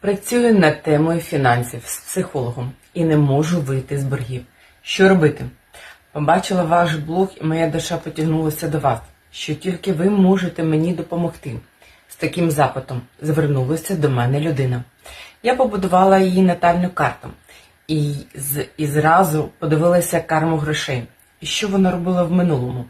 Працюю над темою фінансів з психологом і не можу вийти з боргів. Що робити? Побачила ваш блог, і моя душа потягнулася до вас, що тільки ви можете мені допомогти. З таким запитом звернулася до мене людина. Я побудувала її натальну карту і, з, і зразу подивилася карму грошей. І що вона робила в минулому?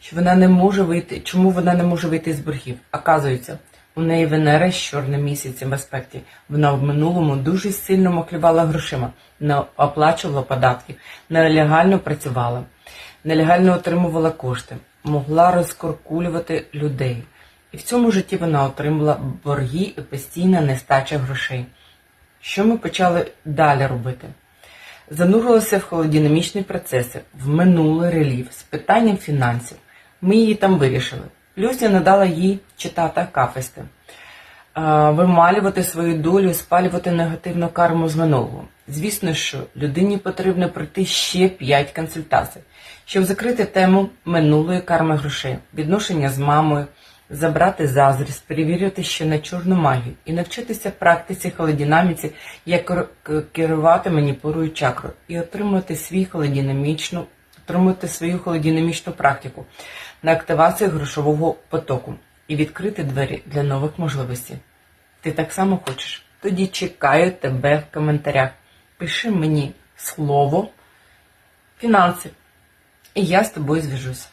Що вона не може вийти, чому вона не може вийти з боргів? Оказується, у неї Венера з чорним місяцем в аспекті. Вона в минулому дуже сильно маклювала грошима, не оплачувала податки, нелегально працювала, нелегально отримувала кошти, могла розкоркулювати людей. І в цьому житті вона отримала борги і постійна нестача грошей. Що ми почали далі робити? Занурилися в холодинамічні процеси, в минулий релів з питанням фінансів. Ми її там вирішили. Плюс я надала їй читати акафисти, а, вималювати свою долю, спалювати негативну карму з минулого. Звісно, що людині потрібно пройти ще 5 консультацій, щоб закрити тему минулої карми грошей, відношення з мамою, забрати заздрість, перевірити ще на чорну магію і навчитися практиці холодинаміці, як керувати маніпурою чакру і отримати свій холодинамічну, отримати свою холодінамічну практику на активацію грошового потоку і відкрити двері для нових можливостей. Ти так само хочеш? Тоді чекаю тебе в коментарях. Пиши мені слово фінанси, і я з тобою зв'яжусь.